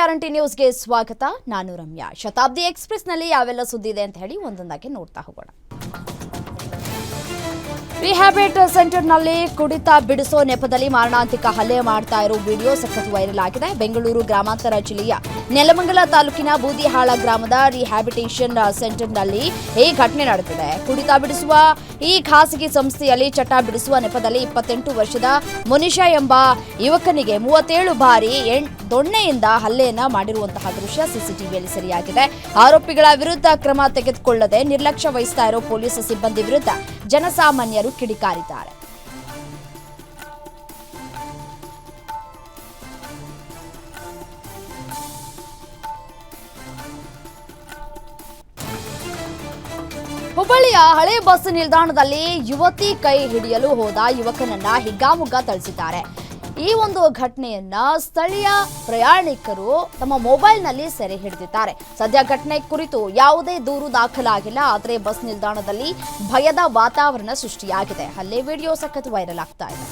Guarantee ನ್ಯೂಸ್ಗೆ ಸ್ವಾಗತ. ನಾನು ರಮ್ಯಾ. ಶತಾಬ್ದಿ ಎಕ್ಸ್ಪ್ರೆಸ್ನಲ್ಲಿ ಯಾವೆಲ್ಲ ಸುದ್ದಿ ಇದೆ ಅಂತ ಹೇಳಿ ಒಂದೊಂದಾಗಿ ನೋಡ್ತಾ ಹೋಗೋಣ. ರಿಹ್ಯಾಬಿಟ್ ಸೆಂಟರ್ನಲ್ಲಿ ಕುಡಿತ ಬಿಡಿಸೋ ನೆಪದಲ್ಲಿ ಮಾರಣಾಂತಿಕ ಹಲ್ಲೆ ಮಾಡ್ತಾ ಇರೋ ವಿಡಿಯೋ ಸಖತ್ ವೈರಲ್ ಆಗಿದೆ. ಬೆಂಗಳೂರು ಗ್ರಾಮಾಂತರ ಜಿಲ್ಲೆಯ ನೆಲಮಂಗಲ ತಾಲೂಕಿನ ಬೂದಿಹಾಳ ಗ್ರಾಮದ ರಿಹ್ಯಾಬಿಟೇಷನ್ ಸೆಂಟರ್ನಲ್ಲಿ ಈ ಘಟನೆ ನಡೆದಿದೆ. ಕುಡಿತ ಬಿಡಿಸುವ ಈ ಖಾಸಗಿ ಸಂಸ್ಥೆಯಲ್ಲಿ ಚಟ ಬಿಡಿಸುವ ನೆಪದಲ್ಲಿ ಇಪ್ಪತ್ತೆಂಟು ವರ್ಷದ ಮುನಿಷಾ ಎಂಬ ಯುವಕನಿಗೆ ಮೂವತ್ತೇಳು ಬಾರಿ ದೊಣ್ಣೆಯಿಂದ ಹಲ್ಲೆಯನ್ನ ಮಾಡಿರುವಂತಹ ದೃಶ್ಯ ಸಿಸಿಟಿವಿಯಲ್ಲಿ ಸರಿಯಾಗಿದೆ. ಆರೋಪಿಗಳ ವಿರುದ್ಧ ಕ್ರಮ ತೆಗೆದುಕೊಳ್ಳದೆ ನಿರ್ಲಕ್ಷ್ಯ ವಹಿಸ್ತಾ ಇರೋ ಪೊಲೀಸ್ ಸಿಬ್ಬಂದಿ ವಿರುದ್ಧ ಜನಸಾಮಾನ್ಯರು ಕಿಡಿಕಾರಿದ್ದಾರೆ. ಹುಬ್ಬಳ್ಳಿಯ ಹಳೆ ಬಸ್ ನಿಲ್ದಾಣದಲ್ಲಿ ಯುವತಿ ಕೈ ಹಿಡಿಯಲು ಹೋದ ಯುವಕನನ್ನ ಹಿಗ್ಗಾಮುಗ್ಗ ಥಳಿಸಿದ್ದಾರೆ. ಈ ಒಂದು ಘಟನೆಯನ್ನ ಸ್ಥಳೀಯ ಪ್ರಯಾಣಿಕರು ತಮ್ಮ ಮೊಬೈಲ್ನಲ್ಲಿ ಸೆರೆ ಹಿಡಿದಿದ್ದಾರೆ. ಸದ್ಯ ಘಟನೆ ಕುರಿತು ಯಾವುದೇ ದೂರು ದಾಖಲಾಗಿಲ್ಲ. ಆದರೆ ಬಸ್ ನಿಲ್ದಾಣದಲ್ಲಿ ಭಯದ ವಾತಾವರಣ ಸೃಷ್ಟಿಯಾಗಿದೆ. ಅಲ್ಲೇ ವಿಡಿಯೋ ಸಖತ್ ವೈರಲ್ ಆಗ್ತಾ ಇದೆ.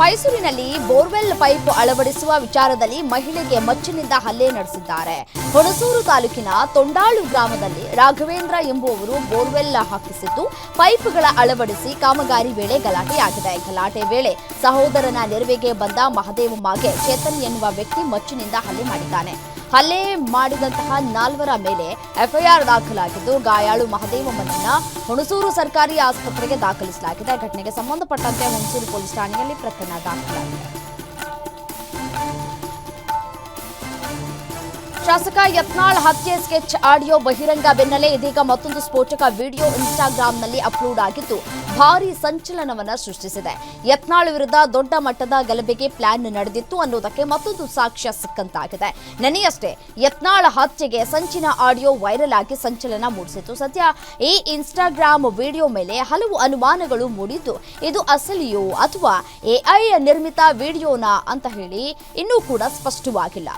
ಮೈಸೂರಿನಲ್ಲಿ ಬೋರ್ವೆಲ್ ಪೈಪ್ ಅಳವಡಿಸುವ ವಿಚಾರದಲ್ಲಿ ಮಹಿಳೆಗೆ ಮಚ್ಚಿನಿಂದ ಹಲ್ಲೆ ನಡೆಸಿದ್ದಾರೆ. ಹೊಣಸೂರು ತಾಲೂಕಿನ ತೊಂಡಾಳು ಗ್ರಾಮದಲ್ಲಿ ರಾಘವೇಂದ್ರ ಎಂಬುವವರು ಬೋರ್ವೆಲ್ ಹಾಕಿಸಿದ್ದು, ಪೈಪ್ಗಳ ಅಳವಡಿಸಿ ಕಾಮಗಾರಿ ವೇಳೆ ಗಲಾಟೆಯಾಗಿದೆ ಗಲಾಟೆ ವೇಳೆ ಸಹೋದರನ ನೆರವಿಗೆ ಬಂದ ಮಹದೇವಮ್ಮಗೆ ಚೇತನ್ ಎನ್ನುವ ವ್ಯಕ್ತಿ ಮಚ್ಚಿನಿಂದ ಹಲ್ಲೆ ಮಾಡಿದ್ದಾನೆ. ಹಲ್ಲೆ ಮಾಡಿದಂತಹ ನಾಲ್ವರ ಮೇಲೆ ಎಫ್ಐಆರ್ ದಾಖಲಾಗಿದ್ದು, ಗಾಯಾಳು ಮಹದೇವಮ್ಮನನ್ನ ಹುಣಸೂರು ಸರ್ಕಾರಿ ಆಸ್ಪತ್ರೆಗೆ ದಾಖಲಿಸಲಾಗಿದೆ. ಘಟನೆಗೆ ಸಂಬಂಧಪಟ್ಟಂತೆ ಹುಣಸೂರು ಪೊಲೀಸ್ ಠಾಣೆಯಲ್ಲಿ ಪ್ರಕರಣ ದಾಖಲಾಗಿದೆ. ಶಾಸಕ ಯತ್ನಾಳ್ ಹತ್ಯೆ ಸ್ಕೆಚ್ ಆಡಿಯೋ ಬಹಿರಂಗ ಬೆನ್ನಲ್ಲೇ ಇದೀಗ ಮತ್ತೊಂದು ಸ್ಫೋಟಕ ವಿಡಿಯೋ ಇನ್ಸ್ಟಾಗ್ರಾಂನಲ್ಲಿ ಅಪ್ಲೋಡ್ ಆಗಿದ್ದು ಭಾರೀ ಸಂಚಲನವನ್ನು ಸೃಷ್ಟಿಸಿದೆ. ಯತ್ನಾಳ್ ವಿರುದ್ಧ ದೊಡ್ಡ ಮಟ್ಟದ ಗಲಭೆಗೆ ಪ್ಲಾನ್ ನಡೆದಿತ್ತು ಅನ್ನೋದಕ್ಕೆ ಮತ್ತೊಂದು ಸಾಕ್ಷ್ಯ ಸಿಕ್ಕಂತಾಗಿದೆ. ನೆನೆಯಷ್ಟೇ, ಯತ್ನಾಳ್ ಹತ್ಯೆಗೆ ಸಂಚಿನ ಆಡಿಯೋ ವೈರಲ್ ಆಗಿ ಸಂಚಲನ ಮೂಡಿಸಿತ್ತು. ಸದ್ಯ ಈ ಇನ್ಸ್ಟಾಗ್ರಾಮ್ ವಿಡಿಯೋ ಮೇಲೆ ಹಲವು ಅನುಮಾನಗಳು ಮೂಡಿದ್ದು, ಇದು ಅಸಲಿಯೋ ಅಥವಾ ಎಐ ನಿರ್ಮಿತ ವಿಡಿಯೋನಾ ಅಂತ ಹೇಳಿ ಇನ್ನೂ ಕೂಡ ಸ್ಪಷ್ಟವಾಗಿಲ್ಲ.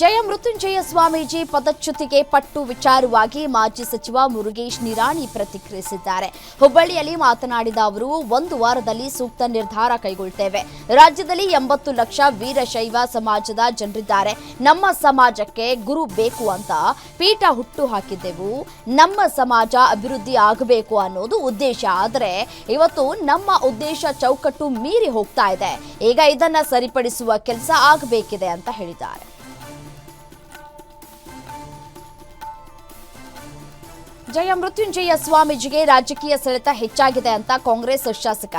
ಜಯ ಮೃತ್ಯುಂಜಯ ಸ್ವಾಮೀಜಿ ಪದಚ್ಯುತಿಗೆ ಪಟ್ಟು ವಿಚಾರವಾಗಿ ಮಾಜಿ ಸಚಿವ ಮುರುಗೇಶ್ ನಿರಾಣಿ ಪ್ರತಿಕ್ರಿಯಿಸಿದ್ದಾರೆ. ಹುಬ್ಬಳ್ಳಿಯಲ್ಲಿ ಮಾತನಾಡಿದ ಅವರು, ಒಂದು ವಾರದಲ್ಲಿ ಸೂಕ್ತ ನಿರ್ಧಾರ ಕೈಗೊಳ್ತೇವೆ. ರಾಜ್ಯದಲ್ಲಿ ಎಂಬತ್ತು ಲಕ್ಷ ವೀರಶೈವ ಸಮಾಜದ ಜನರಿದ್ದಾರೆ. ನಮ್ಮ ಸಮಾಜಕ್ಕೆ ಗುರು ಬೇಕು ಅಂತ ಪೀಠ ಹುಟ್ಟು ಹಾಕಿದ್ದೆವು. ನಮ್ಮ ಸಮಾಜ ಅಭಿವೃದ್ಧಿ ಆಗಬೇಕು ಅನ್ನೋದು ಉದ್ದೇಶ. ಆದರೆ ಇವತ್ತು ನಮ್ಮ ಉದ್ದೇಶ ಚೌಕಟ್ಟು ಮೀರಿ ಹೋಗ್ತಾ ಇದೆ. ಈಗ ಇದನ್ನ ಸರಿಪಡಿಸುವ ಕೆಲಸ ಆಗಬೇಕಿದೆ ಅಂತ ಹೇಳಿದ್ದಾರೆ. ಜಯ ಮೃತ್ಯುಂಜಯ ಸ್ವಾಮೀಜಿಗೆ ರಾಜಕೀಯ ಸೆಳೆತ ಹೆಚ್ಚಾಗಿದೆ ಅಂತ ಕಾಂಗ್ರೆಸ್ ಶಾಸಕ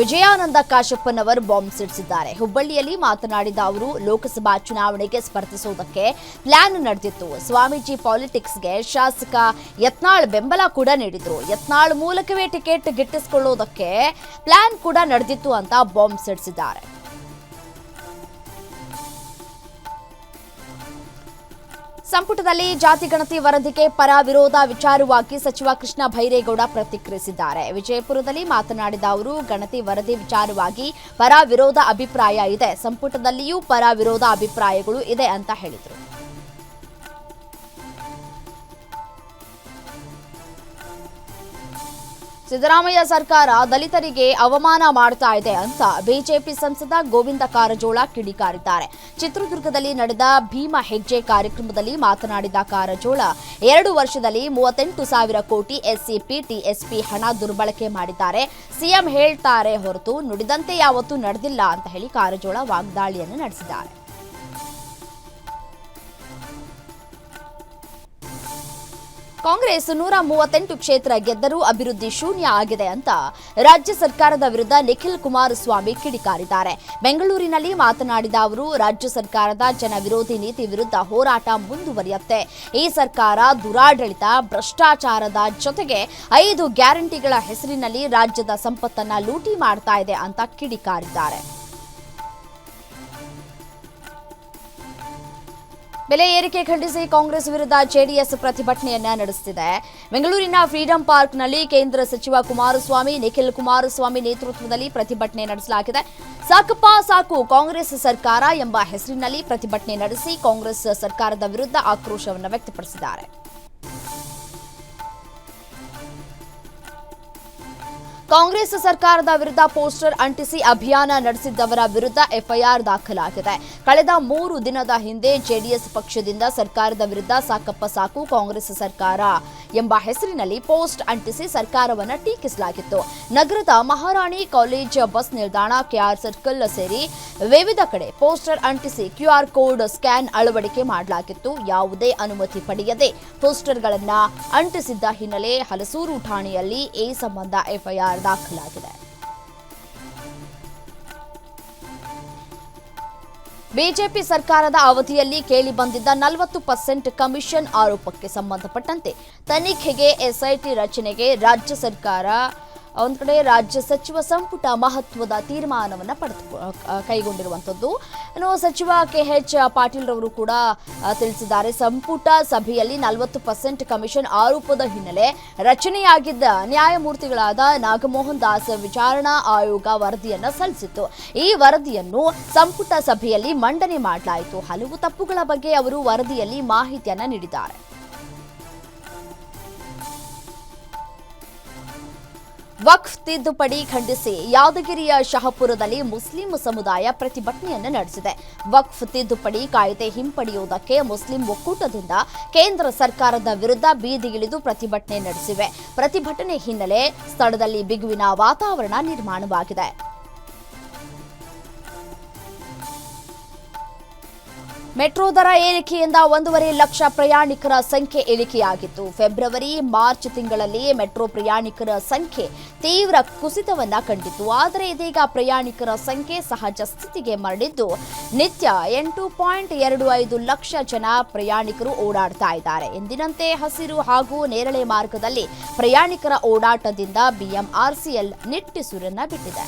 ವಿಜಯಾನಂದ ಕಾಶಪ್ಪನವರು ಬಾಂಬ್ ಸಿಡಿಸಿದ್ದಾರೆ. ಹುಬ್ಬಳ್ಳಿಯಲ್ಲಿ ಮಾತನಾಡಿದ ಅವರು, ಲೋಕಸಭಾ ಚುನಾವಣೆಗೆ ಸ್ಪರ್ಧಿಸುವುದಕ್ಕೆ ಪ್ಲಾನ್ ನಡೆದಿತ್ತು. ಸ್ವಾಮೀಜಿ ಪಾಲಿಟಿಕ್ಸ್ಗೆ ಶಾಸಕ ಯತ್ನಾಳ್ ಬೆಂಬಲ ಕೂಡ ನೀಡಿದ್ರು. ಯತ್ನಾಳ್ ಮೂಲಕವೇ ಟಿಕೆಟ್ ಗಿಟ್ಟಿಸಿಕೊಳ್ಳುವುದಕ್ಕೆ ಪ್ಲಾನ್ ಕೂಡ ನಡೆದಿತ್ತು ಅಂತ ಬಾಂಬ್ ಸಿಡಿಸಿದ್ದಾರೆ. ಸಂಪುಟದಲ್ಲಿ ಜಾತಿ ಗಣತಿ ವರದಿಗೆ ಪರ ವಿರೋಧ ವಿಚಾರವಾಗಿ ಸಚಿವ ಕೃಷ್ಣ ಭೈರೇಗೌಡ ಪ್ರತಿಕ್ರಿಯಿಸಿದ್ದಾರೆ. ವಿಜಯಪುರದಲ್ಲಿ ಮಾತನಾಡಿದ ಅವರು, ಗಣತಿ ವರದಿ ವಿಚಾರವಾಗಿ ಪರ ವಿರೋಧ ಅಭಿಪ್ರಾಯ ಇದೆ. ಸಂಪುಟದಲ್ಲಿಯೂ ಪರ ವಿರೋಧ ಅಭಿಪ್ರಾಯಗಳು ಇದೆ ಅಂತ ಹೇಳಿದರು. ಸಿದ್ದರಾಮಯ್ಯ ಸರ್ಕಾರ ದಲಿತರಿಗೆ ಅವಮಾನ ಮಾಡ್ತಾ ಇದೆ ಅಂತ ಬಿಜೆಪಿ ಸಂಸದ ಗೋವಿಂದ ಕಾರಜೋಳ ಕಿಡಿಕಾರಿದ್ದಾರೆ. ಚಿತ್ರದುರ್ಗದಲ್ಲಿ ನಡೆದ ಭೀಮ ಹೆಜ್ಜೆ ಕಾರ್ಯಕ್ರಮದಲ್ಲಿ ಮಾತನಾಡಿದ ಕಾರಜೋಳ, ಎರಡು ವರ್ಷದಲ್ಲಿ ಮೂವತ್ತೆಂಟು ಸಾವಿರ ಕೋಟಿ ಎಸ್ಸಿಪಿ, ಟಿಎಸ್ಪಿ ಹಣ ದುರ್ಬಳಕೆ ಮಾಡಿದ್ದಾರೆ. ಸಿಎಂ ಹೇಳ್ತಾರೆ ಹೊರತು ನುಡಿದಂತೆ ಯಾವತ್ತೂ ನಡೆದಿಲ್ಲ ಅಂತ ಹೇಳಿ ಕಾರಜೋಳ ವಾಗ್ದಾಳಿಯನ್ನು ನಡೆಸಿದ್ದಾರೆ. ಕಾಂಗ್ರೆಸ್ ನೂರ ಮೂವತ್ತೆಂಟು ಕ್ಷೇತ್ರ ಗೆದ್ದರೂ ಅಭಿವೃದ್ಧಿ ಶೂನ್ಯ ಆಗಿದೆ ಅಂತ ರಾಜ್ಯ ಸರ್ಕಾರದ ವಿರುದ್ಧ ನಿಖಿಲ್ ಕುಮಾರಸ್ವಾಮಿ ಕಿಡಿಕಾರಿದ್ದಾರೆ. ಬೆಂಗಳೂರಿನಲ್ಲಿ ಮಾತನಾಡಿದ ಅವರು, ರಾಜ್ಯ ಸರ್ಕಾರದ ಜನ ವಿರೋಧಿ ನೀತಿ ವಿರುದ್ಧ ಹೋರಾಟ ಮುಂದುವರಿಯುತ್ತೆ. ಈ ಸರ್ಕಾರ ದುರಾಡಳಿತ, ಭ್ರಷ್ಟಾಚಾರದ ಜೊತೆಗೆ ಐದು ಗ್ಯಾರಂಟಿಗಳ ಹೆಸರಿನಲ್ಲಿ ರಾಜ್ಯದ ಸಂಪತ್ತನ್ನ ಲೂಟಿ ಮಾಡ್ತಾ ಇದೆ ಅಂತ ಕಿಡಿಕಾರಿದ್ದಾರೆ. ಬೆಲೆ ಏರಿಕೆ ಖಂಡಿಸಿ ಕಾಂಗ್ರೆಸ್ ವಿರುದ್ಧ ಜೆಡಿಎಸ್ ಪ್ರತಿಭಟನೆಯನ್ನ ನಡೆಸುತ್ತಿದೆ ಬೆಂಗಳೂರಿನ ಫ್ರೀಡಂ ಪಾರ್ಕ್ನಲ್ಲಿ ಕೇಂದ್ರ ಸಚಿವ ಕುಮಾರಸ್ವಾಮಿ, ನಿಖಿಲ್ ಕುಮಾರಸ್ವಾಮಿ ನೇತೃತ್ವದಲ್ಲಿ ಪ್ರತಿಭಟನೆ ನಡೆಸಲಾಗಿದೆ. ಸಾಕಪ್ಪ ಸಾಕು, ಕಾಂಗ್ರೆಸ್ ಸರ್ಕಾರ ಎಂಬ ಹೆಸರಿನಲ್ಲಿ ಪ್ರತಿಭಟನೆ ನಡೆಸಿ ಕಾಂಗ್ರೆಸ್ ಸರ್ಕಾರದ ವಿರುದ್ಧ ಆಕ್ರೋಶವನ್ನು ವ್ಯಕ್ತಪಡಿಸಿದ್ದಾರೆ. ಕಾಂಗ್ರೆಸ್ ಸರ್ಕಾರದ ವಿರುದ್ಧ ಪೋಸ್ಟರ್ ಅಂಟಿಸಿ ಅಭಿಯಾನ ನಡೆಸಿದ್ದವರ ವಿರುದ್ಧ ಎಫ್ಐಆರ್ ದಾಖಲಾಗಿದೆ. ಕಳೆದ ಮೂರು ದಿನದ ಹಿಂದೆ ಜೆಡಿಎಸ್ ಪಕ್ಷದಿಂದ ಸರ್ಕಾರದ ವಿರುದ್ಧ ಸಾಕಪ್ಪ ಸಾಕು ಕಾಂಗ್ರೆಸ್ ಸರ್ಕಾರ ಎಂಬ ಹೆಸರಿನಲ್ಲಿ ಪೋಸ್ಟ್ ಅಂಟಿಸಿ ಸರ್ಕಾರವನ್ನು ಟೀಕಿಸಲಾಗಿತ್ತು. ನಗರದ ಮಹಾರಾಣಿ ಕಾಲೇಜ್ ಬಸ್ ನಿಲ್ದಾಣ, ಕೆಆರ್ ಸರ್ಕಲ್ ಸೇರಿ ವಿವಿಧ ಕಡೆ ಪೋಸ್ಟರ್ ಅಂಟಿಸಿ ಕ್ಯೂಆರ್ ಕೋಡ್ ಸ್ಕ್ಯಾನ್ ಅಳವಡಿಕೆ ಮಾಡಲಾಗಿತ್ತು. ಯಾವುದೇ ಅನುಮತಿ ಪಡೆಯದೆ ಪೋಸ್ಟರ್ಗಳನ್ನು ಅಂಟಿಸಿದ್ದ ಹಿನ್ನೆಲೆ ಹಲಸೂರು ಠಾಣೆಯಲ್ಲಿ ಈ ಸಂಬಂಧ ಎಫ್ಐಆರ್ ದಾಖಲಾಗಿದೆ. ಬಿಜೆಪಿ ಸರ್ಕಾರದ ಅವಧಿಯಲ್ಲಿ ಕೇಳಿಬಂದಿದ್ದ ನಲವತ್ತು ಪರ್ಸೆಂಟ್ ಕಮಿಷನ್ ಆರೋಪಕ್ಕೆ ಸಂಬಂಧಪಟ್ಟಂತೆ ತನಿಖೆಗೆ ಎಸ್ಐಟಿ ರಚನೆಗೆ ರಾಜ್ಯ ಸರ್ಕಾರ ಒಂದ್ ಕಡೆ ರಾಜ್ಯ ಸಚಿವ ಸಂಪುಟ ಮಹತ್ವದ ತೀರ್ಮಾನವನ್ನು ಪಡೆದು ಕೈಗೊಂಡಿರುವಂಥದ್ದು ಇನ್ನು ಸಚಿವ ಕೆ ಎಚ್ ಪಾಟೀಲ್ ರವರು ಕೂಡ ತಿಳಿಸಿದ್ದಾರೆ, ಸಂಪುಟ ಸಭೆಯಲ್ಲಿ ನಲವತ್ತು ಪರ್ಸೆಂಟ್ ಕಮಿಷನ್ ಆರೋಪದ ಹಿನ್ನೆಲೆ ರಚನೆಯಾಗಿದ್ದ ನ್ಯಾಯಮೂರ್ತಿಗಳಾದ ನಾಗಮೋಹನ್ ದಾಸ್ ವಿಚಾರಣಾ ಆಯೋಗ ವರದಿಯನ್ನ ಸಲ್ಲಿಸಿತ್ತು. ಈ ವರದಿಯನ್ನು ಸಂಪುಟ ಸಭೆಯಲ್ಲಿ ಮಂಡನೆ ಮಾಡಲಾಯಿತು. ಹಲವು ತಪ್ಪುಗಳ ಬಗ್ಗೆ ಅವರು ವರದಿಯಲ್ಲಿ ಮಾಹಿತಿಯನ್ನ ನೀಡಿದ್ದಾರೆ. ವಕ್ಫ್ ತಿದ್ದುಪಡಿ ಖಂಡಿಸಿ ಯಾದಗಿರಿಯ ಶಹಪುರದಲ್ಲಿ ಮುಸ್ಲಿಂ ಸಮುದಾಯ ಪ್ರತಿಭಟನೆಯನ್ನು ನಡೆಸಿದೆ. ವಕ್ಫ್ ತಿದ್ದುಪಡಿ ಕಾಯ್ದೆ ಹಿಂಪಡೆಯುವುದಕ್ಕೆ ಮುಸ್ಲಿಂ ಒಕ್ಕೂಟದಿಂದ ಕೇಂದ್ರ ಸರ್ಕಾರದ ವಿರುದ್ಧ ಬೀದಿಗಿಳಿದು ಪ್ರತಿಭಟನೆ ನಡೆಸಿವೆ. ಪ್ರತಿಭಟನೆ ಹಿನ್ನೆಲೆ ಸ್ಥಳದಲ್ಲಿ ಬಿಗುವಿನ ವಾತಾವರಣ ನಿರ್ಮಾಣವಾಗಿದೆ. ಮೆಟ್ರೋ ದರ ಏರಿಕೆಯಿಂದ ಒಂದೂವರೆ ಲಕ್ಷ ಪ್ರಯಾಣಿಕರ ಸಂಖ್ಯೆ ಇಳಿಕೆಯಾಗಿತ್ತು ಫೆಬ್ರವರಿ, ಮಾರ್ಚ್ ತಿಂಗಳಲ್ಲಿ ಮೆಟ್ರೋ ಪ್ರಯಾಣಿಕರ ಸಂಖ್ಯೆ ತೀವ್ರ ಕುಸಿತವನ್ನ ಕಂಡಿತ್ತು. ಆದರೆ ಇದೀಗ ಪ್ರಯಾಣಿಕರ ಸಂಖ್ಯೆ ಸಹಜ ಸ್ಥಿತಿಗೆ ಮರಳಿದ್ದು, ನಿತ್ಯ ಎಂಟು ಪಾಯಿಂಟ್ ಎರಡು ಐದು ಲಕ್ಷ ಜನ ಪ್ರಯಾಣಿಕರು ಓಡಾಡ್ತಾ ಇದ್ದಾರೆ. ಎಂದಿನಂತೆ ಹಸಿರು ಹಾಗೂ ನೇರಳೆ ಮಾರ್ಗದಲ್ಲಿ ಪ್ರಯಾಣಿಕರ ಓಡಾಟದಿಂದ ಬಿಎಂಆರ್ಸಿಎಲ್ ನಿಟ್ಟುಸಿರನ್ನ ಬಿಟ್ಟಿದೆ.